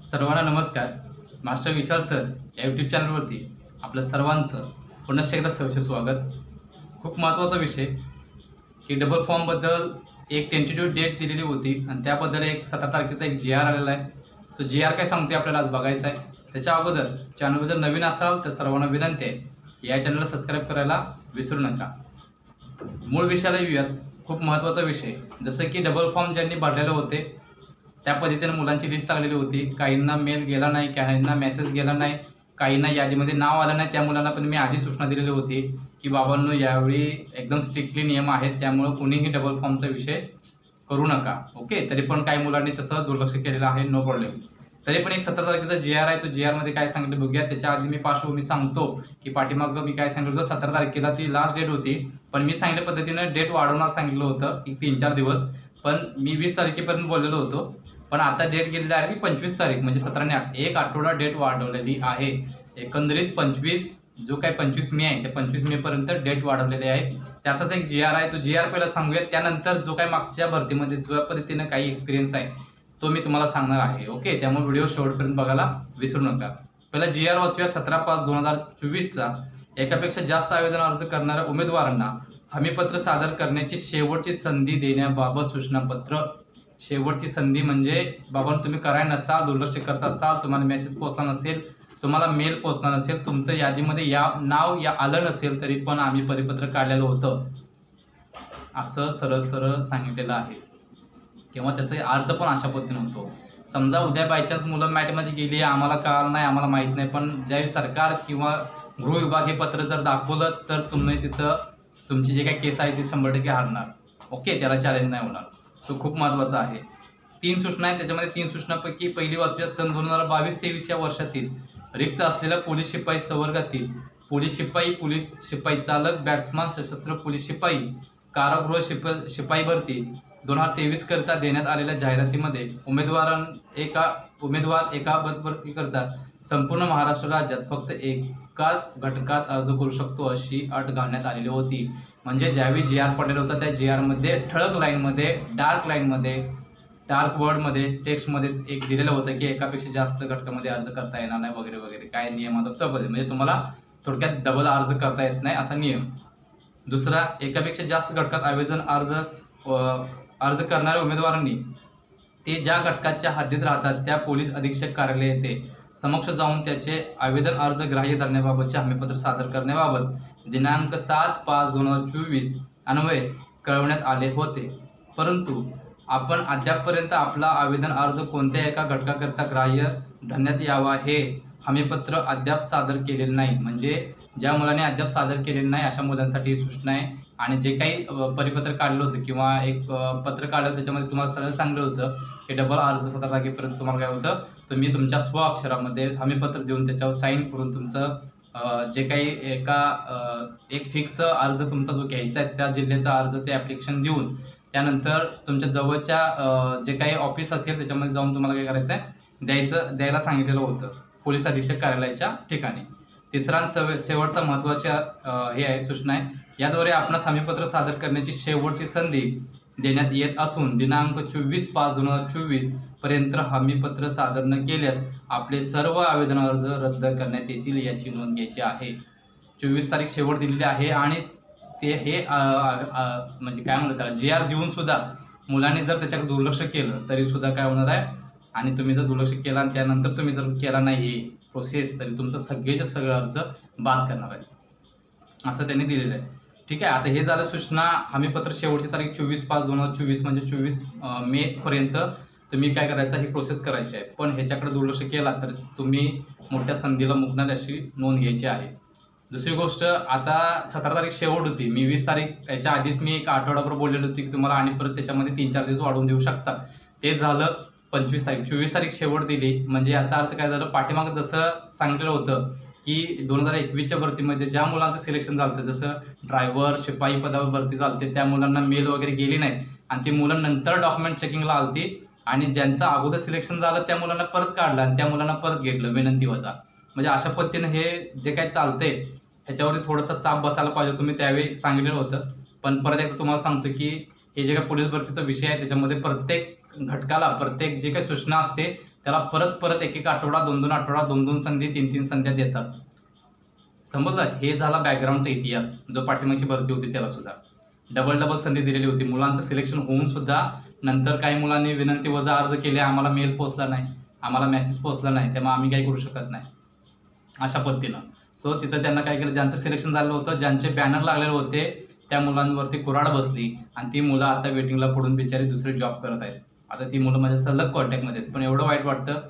सर्वांना नमस्कार. Master Vishal sir या यूट्यूब चॅनलवरती आपलं सर्वांचं पुनश्च एकदा सहर्ष स्वागत. खूप महत्त्वाचा विषय की डबल फॉर्मबद्दल एक टेंटेटिव्ह डेट दिलेली होती आणि त्याबद्दल एक सतरा तारखेचा एक जी आर आलेला आहे. तो जी आर काय सांगते आपल्याला आज बघायचा आहे. त्याच्या अगोदर चॅनल जर नवीन असाल तर सर्वांना विनंती आहे या चॅनलला सबस्क्राईब करायला विसरू नका. मूळ विषयाला येऊयात. खूप महत्त्वाचा विषय. जसं की डबल फॉर्म ज्यांनी भरलेले होते त्या पद्धतीने मुलांची लिस्ट लागलेली होती. काहींना मेल गेला नाही काहींना मेसेज गेला नाही काहींना यादीमध्ये नाव आलं नाही. त्या मुलांना पण मी आधी सूचना दिलेली होती की बाबांनो यावेळी एकदम स्ट्रिक्टली नियम आहेत त्यामुळं कुणीही डबल फॉर्मचा विषय करू नका. ओके तरी पण काही मुलांनी तसं दुर्लक्ष केलेलं आहे नो प्रॉब्लेम तरी पण एक सतरा तारखेचा जे आर आहे तो जे आरमध्ये काय सांगितलं बघूया. त्याच्या आधी मी पार्श्वभूमी सांगतो की पाठीमागं मी काय सांगितलं होतं? सतरा तारखेला ती लास्ट डेट होती. पण मी सांगितल्या पद्धतीनं डेट वाढवणार सांगितलं होतं. एक तीन चार दिवस. पण मी वीस तारखेपर्यंत बोललेलो होतो. पण आता डेट गेली डायरेक्ट पंचवीस तारीख म्हणजे सतरा आठ. एक आठवडा डेट वाढवलेली आहे. एकंदरीत पंचवीस जो काही पंचवीस मे आहे त्या पंचवीस मे पर्यंत डेट वाढवलेली आहे त्याचाच एक जी आर आहे तो जी आर पहिला सांगूया त्यानंतर जो काही मागच्या भरतीमध्ये जो पद्धतीनं काही एक्सपिरियन्स आहे तो मी तुम्हाला सांगणार आहे ओके त्यामुळे व्हिडिओ शेवटपर्यंत बघायला विसरू नका. पहिला जी आर वाचूया सतरा पाच दोन हजार चोवीसचा. एकापेक्षा जास्त आवेदन अर्ज करणाऱ्या उमेदवारांना हमीपत्र सादर करण्याची शेवटची संधी देण्याबाबत सूचनापत्र. शेवटची संधी म्हणजे बाबा तुम्ही कराय नसाल दुर्लक्ष करत असाल तुम्हाला मेसेज पोचला नसेल तुम्हाला मेल पोचला नसेल तुमचं यादीमध्ये या नाव या आलं नसेल तरी पण आम्ही परिपत्र काढलेलं होतं. असं सरळ सरळ सांगितलेलं आहे. किंवा त्याचा अर्थ पण अशा पद्धतीने होतो. समजा उद्या बायचान्स मुलं मॅटमध्ये गेली आम्हाला कळालं नाही आम्हाला माहीत नाही पण ज्यावेळी सरकार किंवा गृह विभाग हे पत्र जर दाखवलं तर तुम्ही तिथं तुमची जे काही केस आहे ती शंभर टक्के हारणार. ओके त्याला चॅलेंज नाही होणार. सो खूप महत्त्वाचं आहे. तीन सूचना आहेत त्याच्यामध्ये तीन सूचनापैकी पहिली वाचूया सन दोन हजार बावीस तेवीस या वर्षातील रिक्त असलेल्या पोलीस शिपाई संवर्गातील पोलीस शिपाई पोलीस शिपाई चालक बॅट्समन सशस्त्र पोलीस शिपाई कारागृह शिप शिपाई भरती दोन हजार तेवीस करता देण्यात आलेल्या जाहिरातीमध्ये उमेदवारां एका उमेदवार एका भरती करता संपूर्ण महाराष्ट्र राज्यात फक्त एकाच घटकात अर्ज करू शकतो अशी अट घालण्यात आलेली होती. म्हणजे ज्यावेळी जी आर पडलेला होता त्या जी आरमध्ये ठळक लाईनमध्ये डार्क लाईनमध्ये डार्क वर्डमध्ये टेक्स्टमध्ये एक दिलेलं होतं की एकापेक्षा जास्त घटकामध्ये अर्ज करता येणार नाही वगैरे वगैरे. काय नियम होता त्या म्हणजे तुम्हाला थोडक्यात डबल अर्ज करता येत नाही असा नियम. दुसरा एकापेक्षा जास्त घटकात आवेदन अर्ज अर्ज करणाऱ्या उमेदवारांनी ते ज्या घटकाच्या हद्दीत राहतात त्या पोलीस अधीक्षक कार्यालय येथे समक्ष जाऊन त्याचे आवेदन अर्ज ग्राह्य धरण्याबाबतचे हमीपत्र सादर करण्याबाबत दिनांक सात पाच दोन हजार चोवीस अन्वये कळवण्यात आले होते. परंतु आपण अद्यापपर्यंत आपला आवेदन अर्ज कोणत्या एका घटकाकरता ग्राह्य धरण्यात यावा हे हमीपत्र अद्याप सादर केलेले नाही. म्हणजे ज्या मुलाने अद्याप सादर केलेले नाही अशा मुलांसाठी ही सूचना आहे. आणि जे काही परिपत्र काढलं होतं किंवा एक पत्र काढलं त्याच्यामध्ये तुम्हाला सरळ सांगलं होतं की डबल अर्ज सतरा तारखेपर्यंत तुम्हाला काय होतं तुम्ही तुमच्या स्व अक्षरामध्ये हमीपत्र देऊन त्याच्यावर साईन करून तुमचं जे काही एका एक फिक्स अर्ज तुमचा जो घ्यायचा आहे त्या जिल्ह्याचा अर्ज ते ॲप्लिकेशन देऊन त्यानंतर तुमच्या जवळच्या जे काही ऑफिस असेल त्याच्यामध्ये जाऊन तुम्हाला काय करायचं आहे द्यायचं द्यायला सांगितलेलं होतं पोलीस अधीक्षक कार्यालयाच्या ठिकाणी. तिसरा शेवटचा महत्त्वाच्या हे आहे सूचना आहे. याद्वारे आपणास हमीपत्र सादर करण्याची शेवटची संधी देण्यात येत असून दिनांक चोवीस पाच दोन हजार चोवीसपर्यंत हमीपत्र सादर न केल्यास आपले सर्व आवेदन अर्ज रद्द करण्यात येतील याची नोंद घ्यायची आहे. चोवीस तारीख शेवट दिलेली आहे आणि ते हे म्हणजे काय म्हणतात त्याला जी आर देऊन सुद्धा मुलाने जर त्याच्याकडे दुर्लक्ष केलं तरी सुद्धा काय होणार आहे? आणि तुम्ही जर दुर्लक्ष केला आणि त्यानंतर तुम्ही जर केला नाही प्रोसेस तरी तुमचं सगळेचे सगळं अर्ज बाद करणार आहे असं त्यांनी दिलेलं आहे. ठीक आहे? आता हे झालं सूचना. हमीपत्र शेवटची तारीख चोवीस पाच दोन हजार चोवीस म्हणजे चोवीस मे पर्यंत तुम्ही काय करायचं ही प्रोसेस करायची आहे. पण ह्याच्याकडे दुर्लक्ष केला तर तुम्ही मोठ्या संधीला मुकणार अशी नोंद घ्यायची आहे. दुसरी गोष्ट आता सतरा तारीख शेवट होती. मी वीस तारीख याच्या आधीच मी एक आठवडाभर बोललेलो होती की तुम्हाला आणि परत त्याच्यामध्ये तीन चार दिवस वाढवून देऊ शकतात ते झालं पंचवीस तारीख. चोवीस तारीख शेवट दिली. म्हणजे याचा अर्थ काय झालं? पाठीमागं जसं सांगितलेलं होतं की दोन हजार एकवीसच्या भरतीमध्ये ज्या मुलांचं सिलेक्शन झालं होतं, जसं ड्रायव्हर शिपाई पदावर भरती झालते त्या मुलांना मेल वगैरे गेली नाही. आणि ती मुलं नंतर डॉक्युमेंट चेकिंगला आलती आणि ज्यांचं अगोदर सिलेक्शन झालं त्या मुलांना परत काढलं आणि त्या मुलांना परत घेतलं विनंती वजा. म्हणजे अशा पद्धतीनं हे जे काही चालतंय ह्याच्यावरती थोडंसं चाप बसायला पाहिजे तुम्ही त्यावेळी सांगितलेलं होतं. पण परत एकदा तुम्हाला सांगतो की हे जे काही पोलीस भरतीचा विषय आहे त्याच्यामध्ये प्रत्येक घटकाला प्रत्येक जे काही सूचना असते त्याला परत परत एक एक आठवडा दोन दोन आठवडा दोन दोन संधी तीन तीन संध्या देतात. समजलं? हे झाला बॅकग्राऊंडचा इतिहास जो पाठिंबाची भरती होती त्याला सुद्धा. डबल डबल संधी दिलेली होती. मुलांचं सिलेक्शन होऊन सुद्धा नंतर काही मुलांनी विनंती वजा अर्ज केले आम्हाला मेल पोहोचला नाही. आम्हाला मेसेज पोहोचला नाही. त्यामुळे आम्ही काही करू शकत नाही. अशा पद्धतीनं. सो तिथं त्यांना काय केलं? ज्यांचं सिलेक्शन झालं होतं ज्यांचे बॅनर लागलेले होते त्या मुलांवरती कुराड बसली. आणि ती मुलं आता वेटिंगला पडून बिचारी दुसरे जॉब करत आहेत. आता ती मुलं माझ्या सलग कॉन्टॅक्टमध्ये आहेत. पण एवढं वाईट वाटतं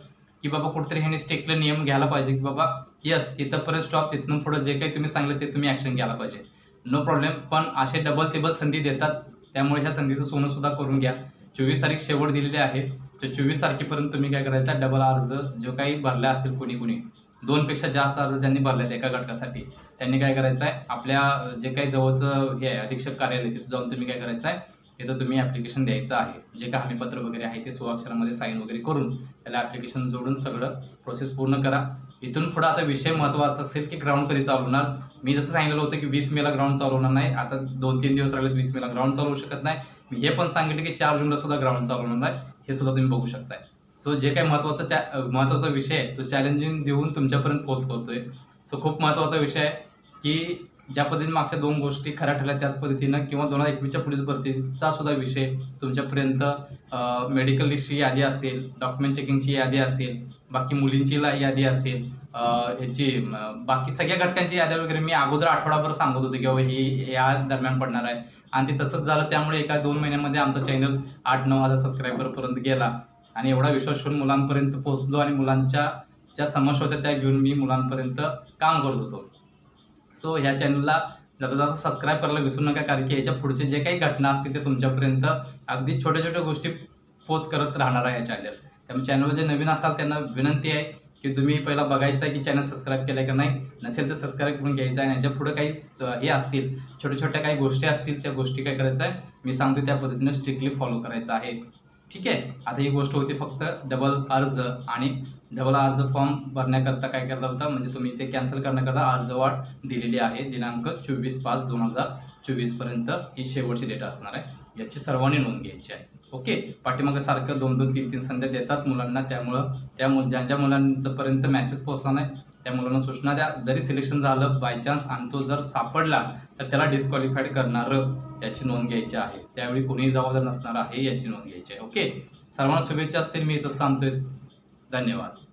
की बाबा कुठेतरी ह्याने स्ट्रिक्टली नियम घ्यायला पाहिजे की बाबा यस तिथंपर्यंत स्टॉप तिथून पुढे जे काही तुम्ही सांगलं ते तुम्ही ॲक्शन घ्यायला पाहिजे. नो प्रॉब्लेम पण असे डबल टेबल संधी देतात. त्यामुळे ह्या संधीचं सोनं सुद्धा करून घ्या. चोवीस तारीख शेवट दिलेली आहे. तर चोवीस तारखेपर्यंत तुम्ही काय करायचा? डबल अर्ज जो काही भरला असतील कोणी कोणी. दोनपेक्षा जास्त अर्ज ज्यांनी आहेत एका घटकासाठी. त्यांनी काय करायचं आहे आपल्या जे काही जवळचं हे आहे अधीक्षक कार्यालय तिथे जाऊन तुम्ही काय करायचं आहे तिथं तुम्ही ॲप्लिकेशन द्यायचं आहे. जे काही हमीपत्र वगैरे आहे ते स्वाक्षरामध्ये साईन वगैरे करून त्याला ॲप्लिकेशन जोडून सगळं प्रोसेस पूर्ण करा. इथून पुढं आता विषय महत्त्वाचा असेल की ग्राउंड कधी चालू होणार? मी जसं सांगितलं होतं की वीस मेला ग्राउंड चालू होणार नाही. आता दोन तीन दिवस राहिले वीस मेला ग्राउंड चालू होऊ शकत नाही. मी हे पण सांगितलं की चार जूनला सुद्धा ग्राउंड चालू होणार आहे हे सुद्धा तुम्ही बघू शकताय. सो जे काही महत्त्वाचा चॅ महत्त्वाचा विषय आहे तो चॅलेंजिंग देऊन तुमच्यापर्यंत पोहोच करतोय सो खूप महत्त्वाचा विषय आहे की ज्या पद्धतीने मागच्या दोन गोष्टी खऱ्या ठरल्या त्याच पद्धतीनं किंवा दोन हजार एकवीसच्या पोलीस भरतीचा सुद्धा विषय तुमच्यापर्यंत मेडिकल लिस्टची यादी असेल डॉक्युमेंट चेकिंगची यादी असेल बाकी मुलींची ला- यादी असेल ह्याची बाकी सगळ्या घटकांची याद्या वगैरे मी अगोदर आठवडाभर सांगत होते की ही या दरम्यान पडणार आहे. आणि ते तसंच झालं त्यामुळे एका दोन महिन्यामध्ये आमचा चॅनल आठ नऊ हजार सबस्क्रायबरपर्यंत गेला. आणि एवढा विश्वास ठेवून मुलांपर्यंत पोहोचलो आणि मुलांच्या ज्या समस्या होत्या त्या घेऊन मी मुलांपर्यंत काम करत होतो. सो ह्या चॅनलला जाता जाता सबस्क्राईब करायला विसरू नका कारण की याच्या पुढचे जे काही घटना असतील ते तुमच्यापर्यंत अगदी छोट्या छोट्या गोष्टी पोच करत राहणार आहे या चॅनल त्यामुळे चॅनलवर जे नवीन असाल त्यांना विनंती आहे की तुम्ही पहिला बघायचं आहे की चॅनल सबस्क्राईब केलं का नाही. नसेल तर सबस्क्राईब करून घ्यायचं आहे. आणि याच्यापुढे काही हे असतील छोट्या छोट्या काही गोष्टी असतील त्या गोष्टी काय करायचं आहे मी सांगतो त्या पद्धतीने स्ट्रिक्टली फॉलो करायचं आहे. ठीक आहे? आता ही गोष्ट होती फक्त डबल अर्ज आणि डबल अर्ज फॉर्म भरण्याकरता काय करता होता? म्हणजे तुम्ही ते कॅन्सल करण्याकरता अर्जवाढ दिलेली आहे. दिनांक चोवीस पाच दोन हजार चोवीसपर्यंत ही शेवटची डेट असणार आहे. याची सर्वांनी नोंद घ्यायची आहे. ओके? पाठीमागं सारखं दोन दोन तीन तीन संध्या देतात मुलांना. त्यामुळं त्या मु- ज्या ज्या मुलांपर्यंत मेसेज पोहोचला नाही त्या मुलांना सूचना द्या. जरी सिलेक्शन झालं बाय चान्स आणि तो जर सापडला तर त्याला डिस्क्वालिफाईड करणारं याची नोंद घ्यायची आहे. त्यावेळी कोणीही जबाबदार नसणार आहे याची नोंद घ्यायची आहे. ओके? सर्वांना शुभेच्छा असतील. मी इथं सांगतोय धन्यवाद.